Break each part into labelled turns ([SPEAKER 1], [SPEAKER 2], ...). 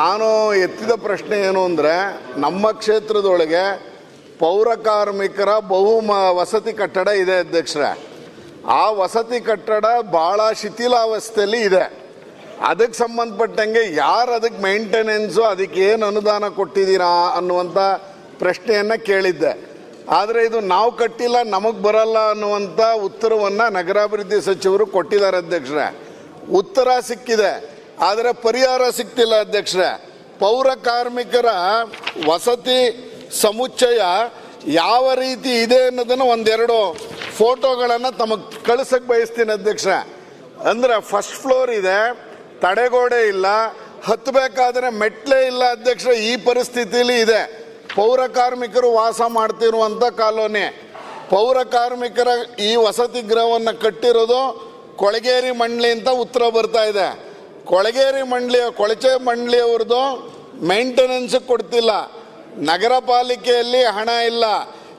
[SPEAKER 1] ನಾನು ಎತ್ತಿದ ಪ್ರಶ್ನೆ ಏನು ಅಂದರೆ, ನಮ್ಮ ಕ್ಷೇತ್ರದೊಳಗೆ ಪೌರ ಕಾರ್ಮಿಕರ ಬಹು ಮ- ವಸತಿ ಕಟ್ಟಡ ಇದೆ ಅಧ್ಯಕ್ಷರೇ. ಆ ವಸತಿ ಕಟ್ಟಡ ಭಾಳ ಶಿಥಿಲಾವಸ್ಥೆಯಲ್ಲಿ ಇದೆ. ಅದಕ್ಕೆ ಸಂಬಂಧಪಟ್ಟಂಗೆ ಯಾರು ಅದಕ್ಕೆ ಮೇಂಟೆನೆನ್ಸು ಅದಕ್ಕೆ ಏನು ಅನುದಾನ ಕೊಟ್ಟಿದ್ದೀರಾ ಅನ್ನುವಂಥ ಪ್ರಶ್ನೆಯನ್ನು ಕೇಳಿದ್ದೆ. ಆದರೆ ಇದು ನಾವು ಕಟ್ಟಿಲ್ಲ, ನಮಗೆ ಬರಲ್ಲ ಅನ್ನುವಂಥ ಉತ್ತರವನ್ನು ನಗರಾಭಿವೃದ್ಧಿ ಸಚಿವರು ಕೊಟ್ಟಿದ್ದಾರೆ ಅಧ್ಯಕ್ಷರೇ. ಉತ್ತರ ಸಿಕ್ಕಿದೆ. ಆದರೆ ಪರಿಹಾರ ಸಿಕ್ತಿಲ್ಲ ಅಧ್ಯಕ್ಷರೇ. ಪೌರ ಕಾರ್ಮಿಕರ ವಸತಿ ಸಮುಚ್ಚಯ ಯಾವ ರೀತಿ ಇದೆ ಅನ್ನೋದನ್ನು ಒಂದೆರಡು ಫೋಟೋಗಳನ್ನು ತಮಗೆ ಕಳಿಸಕ್ಕೆ ಬಯಸ್ತೀನಿ ಅಧ್ಯಕ್ಷ ಅಂದರೆ ಫಸ್ಟ್ ಫ್ಲೋರ್ ಇದೆ, ತಡೆಗೋಡೆ ಇಲ್ಲ ಹತ್ತಬೇಕಾದ್ರೆ ಮೆಟ್ಲೇ ಇಲ್ಲ ಅಧ್ಯಕ್ಷ ಈ ಪರಿಸ್ಥಿತಿಲಿ ಇದೆ. ಪೌರ ಕಾರ್ಮಿಕರು ವಾಸ ಮಾಡ್ತಿರುವಂಥ ಕಾಲೋನಿ. ಪೌರ ಕಾರ್ಮಿಕರ ಈ ವಸತಿ ಗೃಹವನ್ನು ಕಟ್ಟಿರೋದು ಕೊಳಗೇರಿ ಮಂಡಳಿ ಅಂತ ಉತ್ತರ ಬರ್ತಾ ಇದೆ. ಕೊಳಗೇರಿ ಮಂಡಳಿಯ ಕೊಳಚೆ ಮಂಡಳಿಯವ್ರದ್ದು ಮೇಂಟೆನೆನ್ಸ್ ಕೊಡ್ತಿಲ್ಲ. ನಗರ ಪಾಲಿಕೆಯಲ್ಲಿ ಹಣ ಇಲ್ಲ.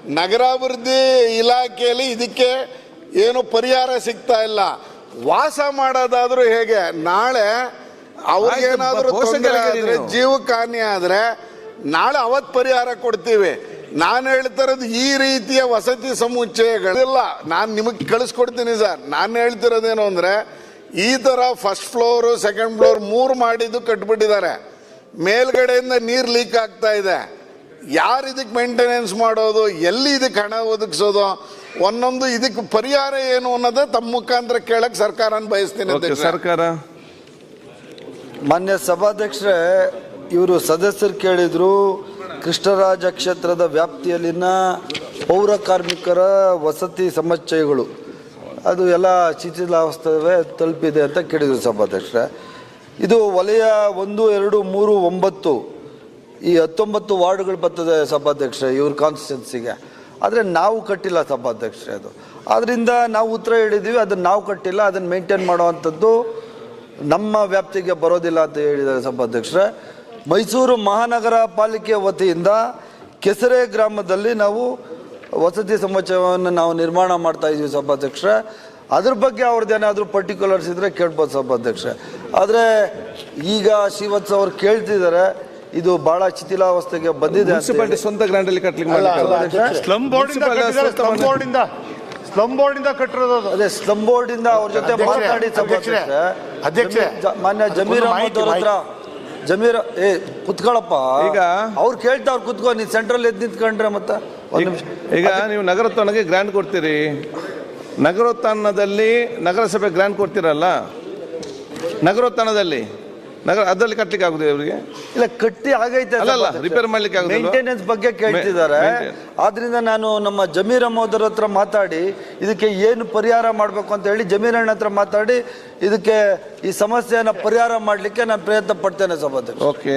[SPEAKER 1] ನಗರಾಭಿವೃದ್ಧಿ ಇಲಾಖೆಯಲ್ಲಿ ಇದಕ್ಕೆ ಏನು ಪರಿಹಾರ ಸಿಗ್ತಾ ಇಲ್ಲ. ವಾಸ ಮಾಡೋದಾದ್ರೂ ಹೇಗೆ? ನಾಳೆ ಅವ್ರಿಗೇನಾದ್ರೂ
[SPEAKER 2] ಜೀವ
[SPEAKER 1] ತೊಂದರೆ ಆದ್ರೆ. ಜೀವಕ್ಕೆ ಹಾನಿ ಆದ್ರೆ ನಾಳೆ ಅವತ್ತು ಪರಿಹಾರ ಕೊಡ್ತೀವಿ. ನಾನು ಹೇಳ್ತಿರೋದು ಈ ರೀತಿಯ ವಸತಿ ಸಮುಚ್ಚಯಗಳಿಲ್ಲ. ನಾನು ನಿಮಗೆ ಕಳಿಸ್ಕೊಡ್ತೀನಿ ಸರ್. ನಾನು ಹೇಳ್ತಿರೋದೇನು ಅಂದ್ರೆ ಈ ಥರ ಫಸ್ಟ್ ಫ್ಲೋರು ಸೆಕೆಂಡ್ ಫ್ಲೋರ್ ಮೂರು ಮಾಡಿದ್ದು ಕಟ್ಬಿಟ್ಟಿದ್ದಾರೆ. ಮೇಲ್ಗಡೆಯಿಂದ ನೀರು ಲೀಕ್ ಆಗ್ತಾ ಇದೆ. ಯಾರು ಇದಕ್ಕೆ ಮೇಂಟೆನೆನ್ಸ್ ಮಾಡೋದು ಎಲ್ಲಿ ಇದಕ್ಕೆ ಹಣ ಒದಗಿಸೋದು ಒಂದೊಂದು ಇದಕ್ಕೆ ಪರಿಹಾರ ಏನು ಅನ್ನೋದೇ ತಮ್ಮ ಮುಖಾಂತರ ಕೇಳಕ್ ಸರ್ಕಾರ ಬಯಸ್ತೀನಿ
[SPEAKER 2] ಸರ್ಕಾರ.
[SPEAKER 3] ಮಾನ್ಯ ಸಭಾಧ್ಯಕ್ಷರೇ ಇವರು ಸದಸ್ಯರು ಕೇಳಿದ್ರು ಕೃಷ್ಣರಾಜ ಕ್ಷೇತ್ರದ ವ್ಯಾಪ್ತಿಯಲ್ಲಿನ ಪೌರ ಕಾರ್ಮಿಕರ ವಸತಿ ಸಮುಚ್ಚಯಗಳು ಅದು ಎಲ್ಲ ಶಿಥಿಲಾವಸ್ಥೆ ತಲುಪಿದೆ ಅಂತ ಕೇಳಿದ್ರು ಸಭಾಧ್ಯಕ್ಷರೇ. ಇದು ವಲಯ ಒಂದು, ಎರಡು, ಮೂರು, ಒಂಬತ್ತು, ಈ ಹತ್ತೊಂಬತ್ತು ವಾರ್ಡ್ಗಳು ಬರ್ತದೆ ಸಭಾಧ್ಯಕ್ಷರೇ, ಇವ್ರ ಕಾನ್ಸ್ಟಿಟ್ಯೂನ್ಸಿಗೆ ಆದರೆ ನಾವು ಕಟ್ಟಿಲ್ಲ ಸಭಾಧ್ಯಕ್ಷರೇ ಅದು. ಆದ್ದರಿಂದ ನಾವು ಉತ್ತರ ಹೇಳಿದ್ದೀವಿ ಅದನ್ನು ನಾವು ಕಟ್ಟಿಲ್ಲ, ಅದನ್ನು ಮೇಂಟೈನ್ ಮಾಡುವಂಥದ್ದು ನಮ್ಮ ವ್ಯಾಪ್ತಿಗೆ ಬರೋದಿಲ್ಲ ಅಂತ ಹೇಳಿದ್ದಾರೆ ಸಭಾಧ್ಯಕ್ಷರೇ. ಮೈಸೂರು ಮಹಾನಗರ ಪಾಲಿಕೆ ವತಿಯಿಂದ ಕೆಸರೆ ಗ್ರಾಮದಲ್ಲಿ ನಾವು ವಸತಿ ಸಮುಚ್ಚಯವನ್ನು ನಾವು ನಿರ್ಮಾಣ ಮಾಡ್ತಾ ಇದ್ದೀವಿ ಸಭಾಧ್ಯಕ್ಷ. ಅದ್ರ ಬಗ್ಗೆ ಅವ್ರದ್ದು ಏನಾದರೂ ಪರ್ಟಿಕ್ಯುಲರ್ಸ್ ಇದ್ರೆ ಕೇಳ್ಬೋದು ಸಭಾಧ್ಯಕ್ಷ. ಆದರೆ ಈಗ ಶ್ರೀವತ್ಸ ಅವ್ರು ಕೇಳ್ತಿದ್ದಾರೆ ಇದು ಬಹಳ ಶಿಥಿಲಾವಸ್ಥೆಗೆ ಬಂದಿದೆ
[SPEAKER 2] ಮುನ್ಸಿಪಾಲಿಟಿ. ಸ್ವಂತ
[SPEAKER 3] ಅಲ್ಲ,
[SPEAKER 2] ಮಾಡಲಿಕ್ಕೆ
[SPEAKER 3] ಅಲ್ಲ,
[SPEAKER 4] ಸ್ಲಮ್ ಬೋರ್ಡ್ ಸ್ಲಮ್ ಬೋರ್ಡ್ ಇಂದ ಸ್ಲಮ್ ಬೋರ್ಡ್ ಇಂದ. ಕಟ್ಟಿರೋದು ಅದು.
[SPEAKER 3] ಸ್ಲಮ್ ಬೋರ್ಡ್ ಇಂದ ಅವ್ರ ಜೊತೆ ಮಾತಾಡಿ
[SPEAKER 4] ಅಧ್ಯಕ್ಷ
[SPEAKER 3] ಸಭಾಧ್ಯಕ್ಷರೇ.
[SPEAKER 4] ಅಧ್ಯಕ್ಷರೇ,
[SPEAKER 3] ಮಾನ್ಯ ಜಮೀರ್ ಅಹಮದ್ ಅವ್ರ ಹತ್ರ ಜಮೀರ್ ಏ ಕುತ್ಕೊಳ್ಳಪ್ಪ
[SPEAKER 2] ಈಗ-
[SPEAKER 3] ಅವ್ರು ಕೇಳ್ತಾವ್ರು ಕುತ್ಕೊ ನೀನ್ ಸೆಂಟ್ರಲ್ ಎದ್ದು ನಿಂತ್ಕೊಂಡ್ರೆ ಮತ್ತೆ?
[SPEAKER 2] ಈಗ-
[SPEAKER 3] ನಿಮಿಷ.
[SPEAKER 2] ಈಗ ನೀವು ನಗರೋತ್ಥಾನಕ್ಕೆ ಗ್ರ್ಯಾಂಡ್ ಕೊಡ್ತೀರಿ. ನಗರೋತ್ಥಾನದಲ್ಲಿ ನಗರಸಭೆ ಗ್ರ್ಯಾಂಡ್ ಕೊಡ್ತೀರಲ್ಲ? ನಗರೋತ್ಥಾನದಲ್ಲಿ? ನಗರ ಅದರಲ್ಲಿ ಕಟ್ಟಲಿಕ್ಕೆ ಆಗುದು ಇವರಿಗೆ?
[SPEAKER 3] ಇಲ್ಲ ಕಟ್ಟಿ ಆಗೈತೆ
[SPEAKER 2] ಅಲ್ಲ, ರಿಪೇರ್ ಮಾಡ್ಲಿಕ್ಕೆ?
[SPEAKER 3] ಮೇಂಟೆನೆನ್ಸ್ ಬಗ್ಗೆ ಕೇಳ್ತಿದ್ದಾರೆ. ಆದ್ರಿಂದ ನಾನು ನಮ್ಮ ಜಮೀರ್ ಅಹಮದ್ ಹತ್ರ ಮಾತಾಡಿ ಇದಕ್ಕೆ ಏನು ಪರಿಹಾರ ಮಾಡಬೇಕು ಅಂತ ಹೇಳಿ ಜಮೀರ್ ಅಣ್ಣ ಹತ್ರ ಮಾತಾಡಿ ಇದಕ್ಕೆ ಈ ಸಮಸ್ಯೆಯನ್ನ ಪರಿಹಾರ ಮಾಡಲಿಕ್ಕೆ ನಾನು ಪ್ರಯತ್ನ ಪಡ್ತೇನೆ ಸಭಾಧ್ಯಕ್ಷ.
[SPEAKER 2] ಓಕೆ